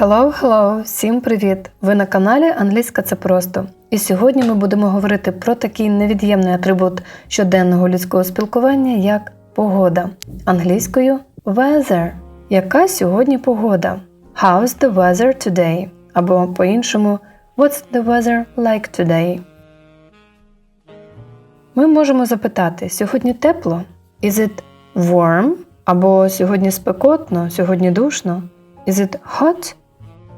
Hello, hello! Всім привіт! Ви на каналі Англійська це просто. І сьогодні ми будемо говорити про такий невід'ємний атрибут щоденного людського спілкування, як погода. Англійською weather. Яка сьогодні погода? How's the weather today? Або по-іншому What's the weather like today? Ми можемо запитати: сьогодні тепло? Is it warm? Або сьогодні спекотно, сьогодні душно? Is it hot?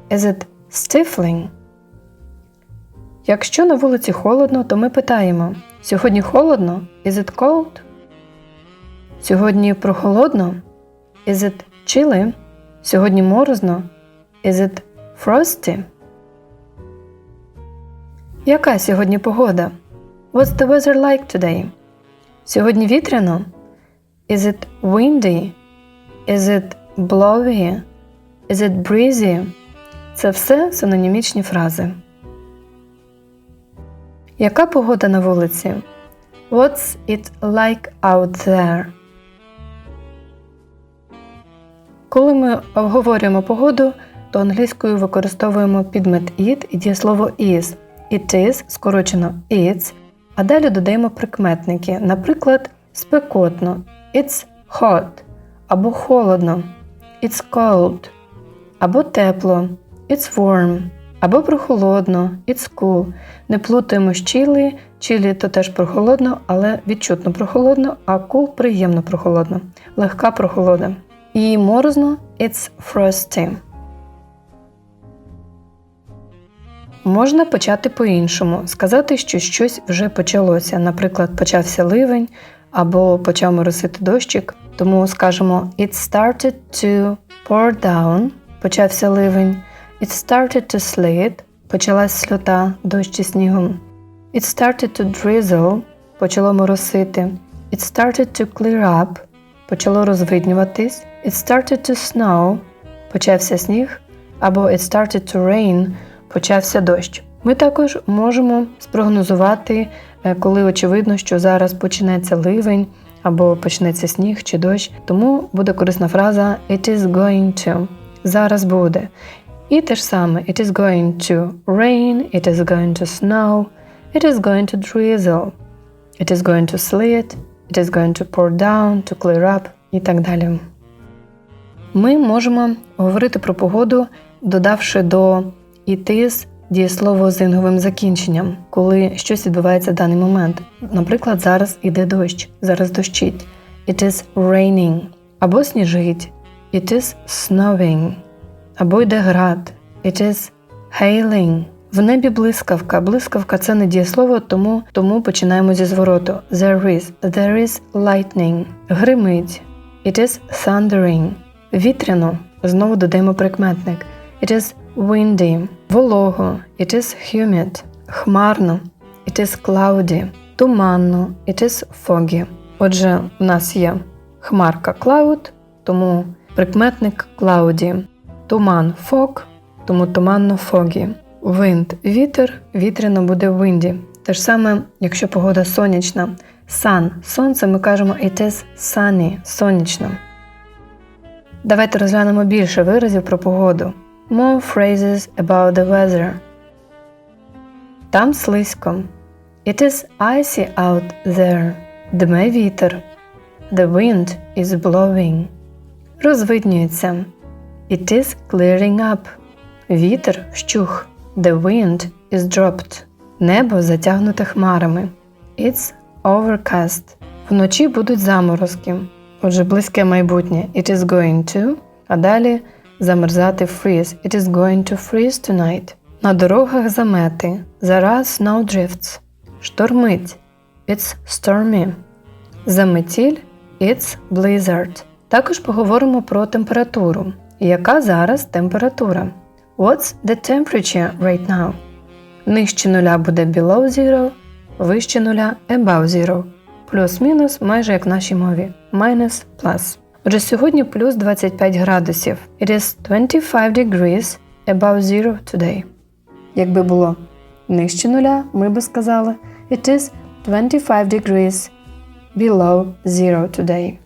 Is it stifling? Якщо на вулиці холодно, то ми питаємо: сьогодні холодно? Is it cold? Сьогодні прохолодно? Is it chilly? Сьогодні морозно? Is it frosty? Яка сьогодні погода? What's the weather like today? Сьогодні вітряно? Is it windy? Is it blowy? Is it breezy? Це все синонімічні фрази. Яка погода на вулиці? What's it like out there? Коли ми обговорюємо погоду, то англійською використовуємо підмет it і дієслово is. It is, скорочено it's, а далі додаємо прикметники. Наприклад, спекотно It's hot або холодно It's cold, або тепло It's warm, або прохолодно It's cool. Не плутаємо з чілі. Чілі то теж прохолодно, але відчутно прохолодно, а cool приємно прохолодно, легка прохолода. І морозно It's frosty. Можна почати по-іншому, сказати, що щось вже почалося. Наприклад, почався ливень або почав моросити дощик. Тому скажемо It started to pour down, почався ливень. It started to sleet, почалась сльота, дощ із снігом. It started to drizzle, почало моросити. It started to clear up, почало розвиднюватись. It started to snow, почався сніг. Або It started to rain, почався дощ. Ми також можемо спрогнозувати, е, коли очевидно, що зараз почнеться ливень або почнеться сніг чи дощ. Тому буде корисна фраза It is going to. Зараз буде. І те ж саме It is going to rain, it is going to snow, it is going to drizzle, it is going to sleet, it is going to pour down, to clear up і так далі. Ми можемо говорити про погоду, додавши до it is дієслово з інговим закінченням, коли щось відбувається в даний момент. Наприклад, зараз іде дощ, зараз дощить. It is raining. Або сніжить. It is snowing. Або йде град. It is hailing. В небі блискавка. Блискавка це не дієслово, тому тому починаємо зі звороту. There is. There is lightning. Гримить. It is thundering. Вітряно. Знову додаємо прикметник. It is windy. Волого. It is humid. Хмарно. It is cloudy. Туманно. It is foggy. Отже, у нас є хмарка cloud, тому прикметник cloudy. Туман fog, тому туманно foggy. Wind – вітер, вітряно буде windy. Те ж саме, якщо погода сонячна. Sun – сонце, ми кажемо it is sunny – сонячно. Давайте розглянемо більше виразів про погоду. More phrases about the weather. Там слизько. It is icy out there. Дме вітер. The wind is blowing. Розвиднюється. It is clearing up. Вітер вщух. The wind is dropped. Небо затягнуте хмарами. It's overcast. Вночі будуть заморозки. Отже, близьке майбутнє. It is going to. А далі замерзати freeze. It is going to freeze tonight. На дорогах замети. Зараз snowdrifts. Штормить. It's stormy. Заметіль It's blizzard. Також поговоримо про температуру. Яка зараз температура? What's the temperature right now? Нижче нуля буде below zero, вище нуля above zero. Плюс-мінус майже як в нашій мові. Minus plus. Отже, сьогодні плюс 25 градусів. It is 25 degrees above zero today. Якби було нижче нуля, ми би сказали It is 25 degrees below zero today.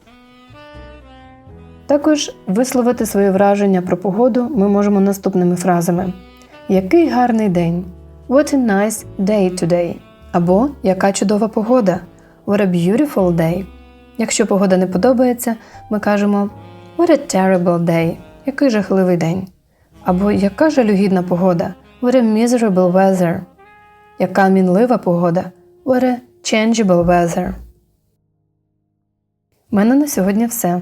Також висловити своє враження про погоду ми можемо наступними фразами: Який гарний день! What a nice day today! Або Яка чудова погода! What a beautiful day! Якщо погода не подобається, ми кажемо What a terrible day! Який жахливий день! Або Яка жалюгідна погода! What a miserable weather! Яка мінлива погода! What a changeable weather! У мене на сьогодні все.